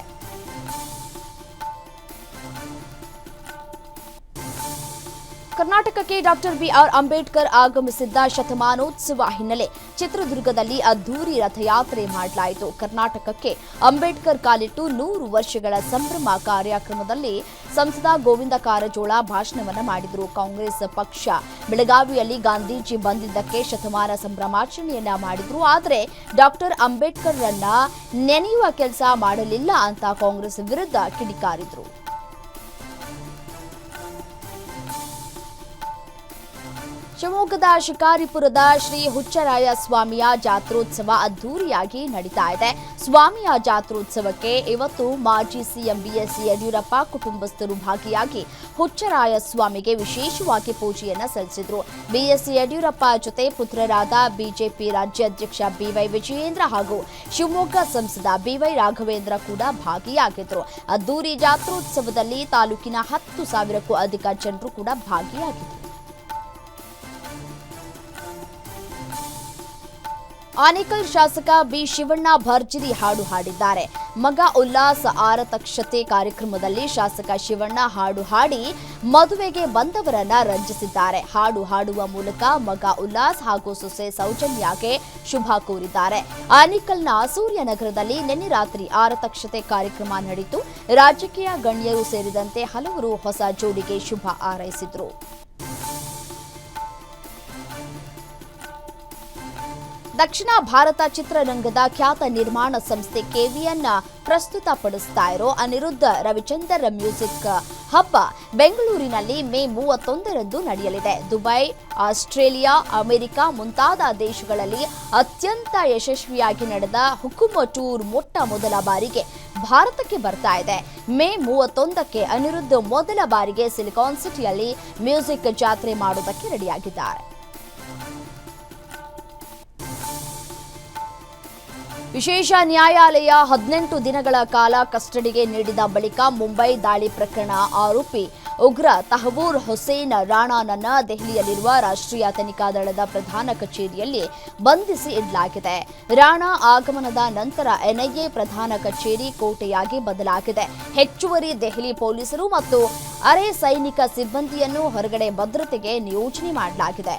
ಕರ್ನಾಟಕಕ್ಕೆ ಡಾಕ್ಟರ್ ಬಿಆರ್ ಅಂಬೇಡ್ಕರ್ ಆಗಮಿಸಿದ್ದ ಶತಮಾನೋತ್ಸವ ಹಿನ್ನೆಲೆ ಚಿತ್ರದುರ್ಗದಲ್ಲಿ ಅದ್ದೂರಿ ರಥಯಾತ್ರೆ ಮಾಡಲಾಯಿತು. ಕರ್ನಾಟಕಕ್ಕೆ ಅಂಬೇಡ್ಕರ್ ಕಾಲಿಟ್ಟು ನೂರು ವರ್ಷಗಳ ಸಂಭ್ರಮ ಕಾರ್ಯಕ್ರಮದಲ್ಲಿ ಸಂಸದ ಗೋವಿಂದ ಕಾರಜೋಳ ಭಾಷಣವನ್ನು ಮಾಡಿದರು. ಕಾಂಗ್ರೆಸ್ ಪಕ್ಷ ಬೆಳಗಾವಿಯಲ್ಲಿ ಗಾಂಧೀಜಿ ಬಂದಿದ್ದಕ್ಕೆ ಶತಮಾನ ಸಂಭ್ರಮಾಚರಣೆಯನ್ನ ಮಾಡಿದ್ರು. ಆದರೆ ಡಾಕ್ಟರ್ ಅಂಬೇಡ್ಕರ್ರನ್ನ ನೆನೆಯುವ ಕೆಲಸ ಮಾಡಲಿಲ್ಲ ಅಂತ ಕಾಂಗ್ರೆಸ್ ವಿರುದ್ಧ ಕಿಡಿಕಾರಿದ್ರು. ಶಿವಮೊಗ್ಗದ ಶಿಕಾರಿಪುರದ ಶ್ರೀ ಹುಚ್ಚರಾಯ ಸ್ವಾಮಿಯ ಜಾತ್ರೋತ್ಸವ ಅದ್ದೂರಿಯಾಗಿ ನಡೀತಾ ಇದೆ. ಸ್ವಾಮಿಯ ಜಾತ್ರೋತ್ಸವಕ್ಕೆ ಇವತ್ತು ಮಾಜಿ ಸಿಎಂ ಬಿಎಸ್ ಯಡಿಯೂರಪ್ಪ ಕುಟುಂಬಸ್ಥರು ಭಾಗಿಯಾಗಿ ಹುಚ್ಚರಾಯ ಸ್ವಾಮಿಗೆ ವಿಶೇಷವಾಗಿ ಪೂಜೆಯನ್ನು ಸಲ್ಲಿಸಿದರು. ಬಿಎಸ್ ಯಡಿಯೂರಪ್ಪ ಜೊತೆ ಪುತ್ರರಾದ ಬಿಜೆಪಿ ರಾಜ್ಯಾಧ್ಯಕ್ಷ ಬಿವೈ ವಿಜಯೇಂದ್ರ ಹಾಗೂ ಶಿವಮೊಗ್ಗ ಸಂಸದ ಬಿವೈ ರಾಘವೇಂದ್ರ ಕೂಡ ಭಾಗಿಯಾಗಿದ್ದರು ಅದ್ದೂರಿ ಜಾತ್ರೋತ್ಸವದಲ್ಲಿ ತಾಲೂಕಿನ ಹತ್ತು ಸಾವಿರಕ್ಕೂ ಅಧಿಕ ಜನರು ಕೂಡ ಭಾಗಿಯಾಗಿದ್ರು ಆನೇಕಲ್ ಶಾಸಕ ಬಿ ಶಿವಣ್ಣ ಭರ್ಜರಿ ಹಾಡು ಹಾಡಿದ್ದಾರೆ. ಮಗ ಉಲ್ಲಾಸ ಆರತಕ್ಷತೆ ಕಾರ್ಯಕ್ರಮದಲ್ಲಿ ಶಾಸಕ ಶಿವಣ್ಣ ಹಾಡು ಹಾಡಿ ಮದುವೆಗೆ ಬಂದವರನ್ನ ರಂಜಿಸಿದ್ದಾರೆ. ಹಾಡು ಹಾಡುವ ಮೂಲಕ ಮಗ ಉಲ್ಲಾಸ್ ಹಾಗೂ ಸೊಸೆ ಸೌಜನ್ಯಾಗೆ ಶುಭ ಕೋರಿದ್ದಾರೆ. ಆನೇಕಲ್ನ ಸೂರ್ಯನಗರದಲ್ಲಿ ನಿನ್ನೆ ರಾತ್ರಿ ಆರತಕ್ಷತೆ ಕಾರ್ಯಕ್ರಮ ನಡೆಯಿತು. ರಾಜಕೀಯ ಗಣ್ಯರು ಸೇರಿದಂತೆ ಹಲವರು ಹೊಸ ಜೋಡಿಗೆ ಶುಭ ಹಾರೈಸಿದ್ರು. ದಕ್ಷಿಣ ಭಾರತ ಚಿತ್ರರಂಗದ ಖ್ಯಾತ ನಿರ್ಮಾಣ ಸಂಸ್ಥೆ ಕೆವಿಎನ್ ಪ್ರಸ್ತುತಪಡಿಸ್ತಾ ಇರೋ ಅನಿರುದ್ಧ ರವಿಚಂದ್ರ ಮ್ಯೂಸಿಕ್ ಹಬ್ಬ ಬೆಂಗಳೂರಿನಲ್ಲಿ ಮೇ ಮೂವತ್ತೊಂದರಂದು ನಡೆಯಲಿದೆ. ದುಬೈ, ಆಸ್ಟ್ರೇಲಿಯಾ, ಅಮೆರಿಕ ಮುಂತಾದ ದೇಶಗಳಲ್ಲಿ ಅತ್ಯಂತ ಯಶಸ್ವಿಯಾಗಿ ನಡೆದ ಹುಕುಮ ಟೂರ್ ಮೊಟ್ಟ ಮೊದಲ ಬಾರಿಗೆ ಭಾರತಕ್ಕೆ ಬರ್ತಾ ಇದೆ. ಮೇ ಮೂವತ್ತೊಂದಕ್ಕೆ ಅನಿರುದ್ಧ ಮೊದಲ ಬಾರಿಗೆ ಸಿಲಿಕಾನ್ ಸಿಟಿಯಲ್ಲಿ ಮ್ಯೂಸಿಕ್ ಜಾತ್ರೆ ಮಾಡುವುದಕ್ಕೆ ರೆಡಿಯಾಗಿದ್ದಾರೆ. ವಿಶೇಷ ನ್ಯಾಯಾಲಯ ಹದಿನೆಂಟು ದಿನಗಳ ಕಾಲ ಕಸ್ಟಡಿಗೆ ನೀಡಿದ ಬಳಿಕ ಮುಂಬೈ ದಾಳಿ ಪ್ರಕರಣ ಆರೋಪಿ ಉಗ್ರ ತಹಬೂರ್ ಹುಸೇನ್ ರಾಣಾನನ್ನ ದೆಹಲಿಯಲ್ಲಿರುವ ರಾಷ್ಟ್ರೀಯ ತನಿಖಾ ದಳದ ಪ್ರಧಾನ ಕಚೇರಿಯಲ್ಲಿ ಬಂಧಿಸಿ ಇಡಲಾಗಿದೆ. ರಾಣಾ ಆಗಮನದ ನಂತರ ಎನ್ಐಎ ಪ್ರಧಾನ ಕಚೇರಿ ಕೋಟೆಯಾಗಿ ಬದಲಾಗಿದೆ. ಹೆಚ್ಚುವರಿ ದೆಹಲಿ ಪೊಲೀಸರು ಮತ್ತು ಅರೆ ಸೈನಿಕ ಸಿಬ್ಬಂದಿಯನ್ನು ಹೊರಗಡೆ ಭದ್ರತೆಗೆ ನಿಯೋಜನೆ ಮಾಡಲಾಗಿದೆ.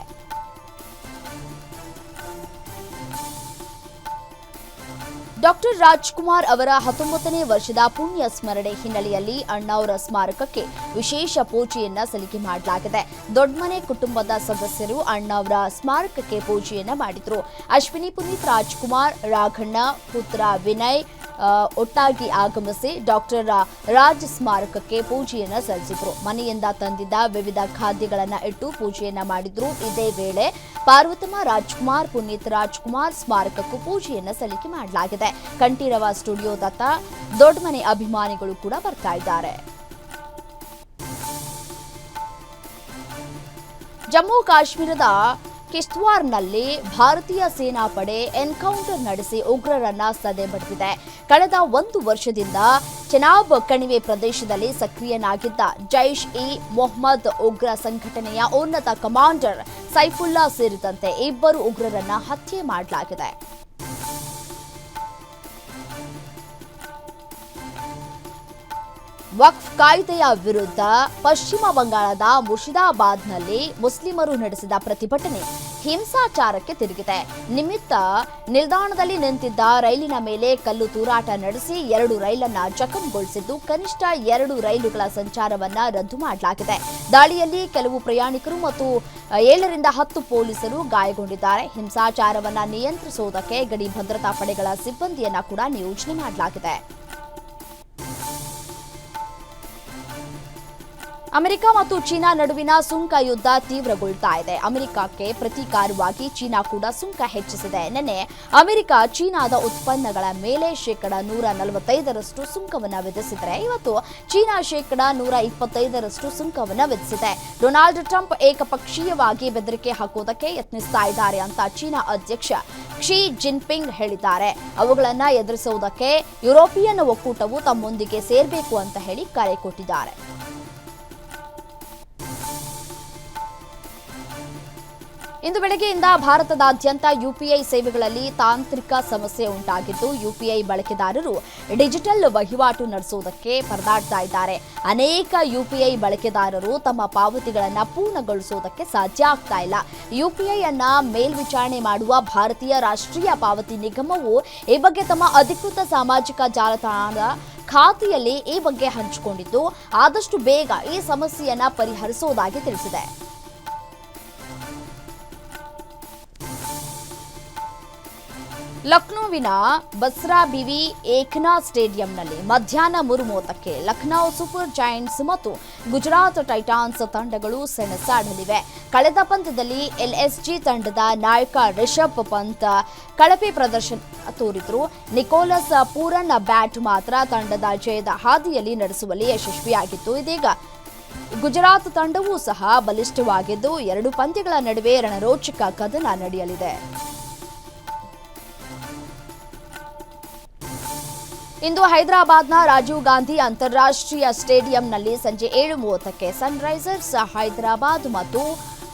ಡಾಕ್ಟರ್ ರಾಜ್ಕುಮಾರ್ ಅವರ ಹತ್ತೊಂಬತ್ತನೇ ವರ್ಷದ ಪುಣ್ಯ ಸ್ಮರಣೆ ಹಿನ್ನೆಲೆಯಲ್ಲಿ ಅಣ್ಣಾವರ ಸ್ಮಾರಕಕ್ಕೆ ವಿಶೇಷ ಪೂಜೆಯನ್ನ ಸಲ್ಲಿಕೆ ಮಾಡಲಾಗಿದೆ. ದೊಡ್ಡಮನೆ ಕುಟುಂಬದ ಸದಸ್ಯರು ಅಣ್ಣಾವರ ಸ್ಮಾರಕಕ್ಕೆ ಪೂಜೆಯನ್ನ ಮಾಡಿದ್ರು. ಅಶ್ವಿನಿ ಪುನೀತ್ ರಾಜ್ಕುಮಾರ್, ರಾಘಣ್ಣ, ಪುತ್ರ ವಿನಯ್ ಒಟ್ಟಾಗಿ ಆಗಮಿಸಿ ಡಾಕ್ಟರ್ ರಾಜ್ ಸ್ಮಾರಕಕ್ಕೆ ಪೂಜೆಯನ್ನ ಸಲ್ಲಿಸಿದ್ರು. ಮನೆಯಿಂದ ತಂದಿದ್ದ ವಿವಿಧ ಖಾದ್ಯಗಳನ್ನು ಇಟ್ಟು ಪೂಜೆಯನ್ನ ಮಾಡಿದ್ರು. ಇದೇ ವೇಳೆ ಪಾರ್ವತಮ್ಮ ರಾಜ್ಕುಮಾರ್, ಪುನೀತ್ ರಾಜ್ಕುಮಾರ್ ಸ್ಮಾರಕಕ್ಕೂ ಪೂಜೆಯನ್ನ ಸಲ್ಲಿಕೆ ಮಾಡಲಾಗಿದೆ. ಕಂಠೀರವ ಸ್ಟುಡಿಯೋದತ್ತ ದೊಡ್ಡಮನೆ ಅಭಿಮಾನಿಗಳು ಕೂಡ ಬರ್ತಾ ಇದ್ದಾರೆ. ಜಮ್ಮು ಕಾಶ್ಮೀರದ ಕಿಶ್ತ್ವಾರ್ನಲ್ಲಿ ಭಾರತೀಯ ಸೇನಾಪಡೆ ಎನ್ಕೌಂಟರ್ ನಡೆಸಿ ಉಗ್ರರನ್ನ ಸದೆ ಬಡಿದಿದೆ. ಕಳೆದ ಒಂದು ವರ್ಷದಿಂದ ಚೆನಾಬ್ ಕಣಿವೆ ಪ್ರದೇಶದಲ್ಲಿ ಸಕ್ರಿಯನಾಗಿದ್ದ ಜೈಷ್ ಇ ಮೊಹಮ್ಮದ್ ಉಗ್ರ ಸಂಘಟನೆಯ ಉನ್ನತ ಕಮಾಂಡರ್ ಸೈಫುಲ್ಲಾ ಸೇರಿದಂತೆ ಇಬ್ಬರು ಉಗ್ರರನ್ನ ಹತ್ಯೆ ಮಾಡಲಾಗಿದೆ. ವಕ್ಫ್ ಕಾಯ್ದೆಯ ವಿರುದ್ಧ ಪಶ್ಚಿಮ ಬಂಗಾಳದ ಮುರ್ಷಿದಾಬಾದ್ನಲ್ಲಿ ಮುಸ್ಲಿಮರು ನಡೆಸಿದ ಪ್ರತಿಭಟನೆ ಹಿಂಸಾಚಾರಕ್ಕೆ ತಿರುಗಿದೆ. ನಿಮಿತ್ತ ನಿಲ್ದಾಣದಲ್ಲಿ ನಿಂತಿದ್ದ ರೈಲಿನ ಮೇಲೆ ಕಲ್ಲು ತೂರಾಟ ನಡೆಸಿ ಎರಡು ರೈಲನ್ನ ಜಖಂಗೊಳಿಸಿದ್ದು ಕನಿಷ್ಠ ಎರಡು ರೈಲುಗಳ ಸಂಚಾರವನ್ನ ರದ್ದು ಮಾಡಲಾಗಿದೆ. ದಾಳಿಯಲ್ಲಿ ಕೆಲವು ಪ್ರಯಾಣಿಕರು ಮತ್ತು ಏಳರಿಂದ ಹತ್ತು ಪೊಲೀಸರು ಗಾಯಗೊಂಡಿದ್ದಾರೆ. ಹಿಂಸಾಚಾರವನ್ನ ನಿಯಂತ್ರಿಸುವುದಕ್ಕೆ ಗಡಿ ಭದ್ರತಾ ಪಡೆಗಳ ಸಿಬ್ಬಂದಿಯನ್ನ ಕೂಡ ನಿಯೋಜನೆ ಮಾಡಲಾಗಿದೆ. ಅಮೆರಿಕ ಮತ್ತು ಚೀನಾ ನಡುವಿನ ಸುಂಕ ಯುದ್ಧ ತೀವ್ರಗೊಳ್ತಾ ಇದೆ. ಅಮೆರಿಕಕ್ಕೆ ಪ್ರತೀಕಾರವಾಗಿ ಚೀನಾ ಕೂಡ ಸುಂಕ ಹೆಚ್ಚಿಸಿದೆ. ನಿನ್ನೆ ಅಮೆರಿಕ ಚೀನಾದ ಉತ್ಪನ್ನಗಳ ಮೇಲೆ ಶೇಕಡ ನೂರ ನಲವತ್ತೈದರಷ್ಟು ಸುಂಕವನ್ನು ವಿಧಿಸಿದರೆ, ಇವತ್ತು ಚೀನಾ ಶೇಕಡ ನೂರ ಇಪ್ಪತ್ತೈದರಷ್ಟು ಸುಂಕವನ್ನು ವಿಧಿಸಿದೆ. ಡೊನಾಲ್ಡ್ ಟ್ರಂಪ್ ಏಕಪಕ್ಷೀಯವಾಗಿ ಬೆದರಿಕೆ ಹಾಕುವುದಕ್ಕೆ ಯತ್ನಿಸ್ತಾ ಇದ್ದಾರೆ ಅಂತ ಚೀನಾ ಅಧ್ಯಕ್ಷ ಕ್ಷಿ ಜಿನ್ಪಿಂಗ್ ಹೇಳಿದ್ದಾರೆ. ಅವುಗಳನ್ನು ಎದುರಿಸುವುದಕ್ಕೆ ಯುರೋಪಿಯನ್ ಒಕ್ಕೂಟವು ತಮ್ಮೊಂದಿಗೆ ಸೇರಬೇಕು ಅಂತ ಹೇಳಿ ಕರೆ ಕೊಟ್ಟಿದ್ದಾರೆ. ಇಂದು ಬೆಳಗ್ಗೆಯಿಂದ ಭಾರತದಾದ್ಯಂತ ಯುಪಿಐ ಸೇವೆಗಳಲ್ಲಿ ತಾಂತ್ರಿಕ ಸಮಸ್ಯೆ ಉಂಟಾಗಿದ್ದು, ಯುಪಿಐ ಬಳಕೆದಾರರು ಡಿಜಿಟಲ್ ವಹಿವಾಟು ನಡೆಸುವುದಕ್ಕೆ ಪರದಾಡ್ತಾ ಇದ್ದಾರೆ. ಅನೇಕ ಯುಪಿಐ ಬಳಕೆದಾರರು ತಮ್ಮ ಪಾವತಿಗಳನ್ನು ಪೂರ್ಣಗೊಳಿಸುವುದಕ್ಕೆ ಸಾಧ್ಯ ಆಗ್ತಾ ಇಲ್ಲ. ಯುಪಿಐ ಅನ್ನ ಮೇಲ್ವಿಚಾರಣೆ ಮಾಡುವ ಭಾರತೀಯ ರಾಷ್ಟ್ರೀಯ ಪಾವತಿ ನಿಗಮವು ಈ ಬಗ್ಗೆ ತಮ್ಮ ಅಧಿಕೃತ ಸಾಮಾಜಿಕ ಜಾಲತಾಣದ ಖಾತೆಯಲ್ಲಿ ಈ ಬಗ್ಗೆ ಹಂಚಿಕೊಂಡಿದ್ದು, ಆದಷ್ಟು ಬೇಗ ಈ ಸಮಸ್ಯೆಯನ್ನು ಪರಿಹರಿಸುವುದಾಗಿ ತಿಳಿಸಿದೆ. ಲಕ್ನೋವಿನ ಬಸ್ರಾ ಬಿವಿ ಏಕ್ನಾ ಸ್ಟೇಡಿಯಂನಲ್ಲಿ ಮಧ್ಯಾಹ್ನ ಮೂರು ಮೂವತ್ತಕ್ಕೆ ಲಖನೌ ಸೂಪರ್ ಜೈಂಟ್ಸ್ ಮತ್ತು ಗುಜರಾತ್ ಟೈಟಾನ್ಸ್ ತಂಡಗಳು ಸೆಣಸಾಡಲಿವೆ. ಕಳೆದ ಪಂದ್ಯದಲ್ಲಿ ಎಲ್ಎಸ್ಜಿ ತಂಡದ ನಾಯಕ ರಿಷಬ್ ಪಂತ್ ಕಳಪೆ ಪ್ರದರ್ಶನ ತೋರಿದ್ರು. ನಿಕೋಲಸ್ ಪೂರನ್ ಬ್ಯಾಟ್ ಮಾತ್ರ ತಂಡದ ಜಯದ ಹಾದಿಯಲ್ಲಿ ನಡೆಸುವಲ್ಲಿ ಯಶಸ್ವಿಯಾಗಿತ್ತು. ಇದೀಗ ಗುಜರಾತ್ ತಂಡವೂ ಸಹ ಬಲಿಷ್ಠವಾಗಿದ್ದು ಎರಡು ಪಂದ್ಯಗಳ ನಡುವೆ ರಣರೋಚಕ ಕದನ ನಡೆಯಲಿದೆ. ಇಂದು ಹೈದರಾಬಾದ್ನ ರಾಜೀವ್ ಗಾಂಧಿ ಅಂತಾರಾಷ್ಟ್ರೀಯ ಸ್ಟೇಡಿಯಂನಲ್ಲಿ ಸಂಜೆ ಏಳು ಮೂವತ್ತಕ್ಕೆ ಸನ್ರೈಸರ್ಸ್ ಹೈದರಾಬಾದ್ ಮತ್ತು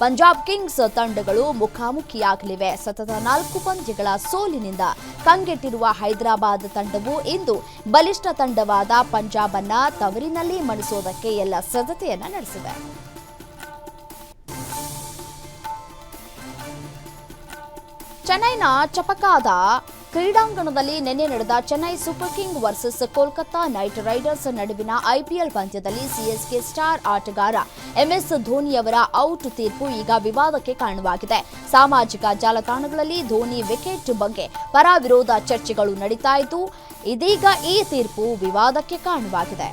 ಪಂಜಾಬ್ ಕಿಂಗ್ಸ್ ತಂಡಗಳು ಮುಖಾಮುಖಿಯಾಗಲಿವೆ. ಸತತ ನಾಲ್ಕು ಪಂದ್ಯಗಳ ಸೋಲಿನಿಂದ ಕಂಗೆಟ್ಟಿರುವ ಹೈದರಾಬಾದ್ ತಂಡವು ಇಂದು ಬಲಿಷ್ಠ ತಂಡವಾದ ಪಂಜಾಬ್ ಅನ್ನ ತವರಿನಲ್ಲಿ ಮಣಿಸೋದಕ್ಕೆ ಎಲ್ಲ ಸಿದ್ಧತೆಯನ್ನ ನಡೆಸಿದೆ. ಚೆನ್ನೈನ ಚಪಕಾದ ಕ್ರೀಡಾಂಗಣದಲ್ಲಿ ನಿನ್ನೆ ನಡೆದ Chennai Super King versus Kolkata Knight Riders ನಡುವಿನ ಐಪಿಎಲ್ ಪಂದ್ಯದಲ್ಲಿ ಸಿಎಸ್ಕೆ ಸ್ಟಾರ್ ಆಟಗಾರ ಎಂಎಸ್ ಧೋನಿಯವರ ಔಟ್ ತೀರ್ಪು ಈಗ ವಿವಾದಕ್ಕೆ ಕಾರಣವಾಗಿದೆ. ಸಾಮಾಜಿಕ ಜಾಲತಾಣಗಳಲ್ಲಿ ಧೋನಿ ವಿಕೆಟ್ ಬಗ್ಗೆ ಪರ ವಿರೋಧ ಚರ್ಚೆಗಳು ನಡೀತಾ ಇದ್ದು, ಇದೀಗ ಈ ತೀರ್ಪು ವಿವಾದಕ್ಕೆ ಕಾರಣವಾಗಿದೆ.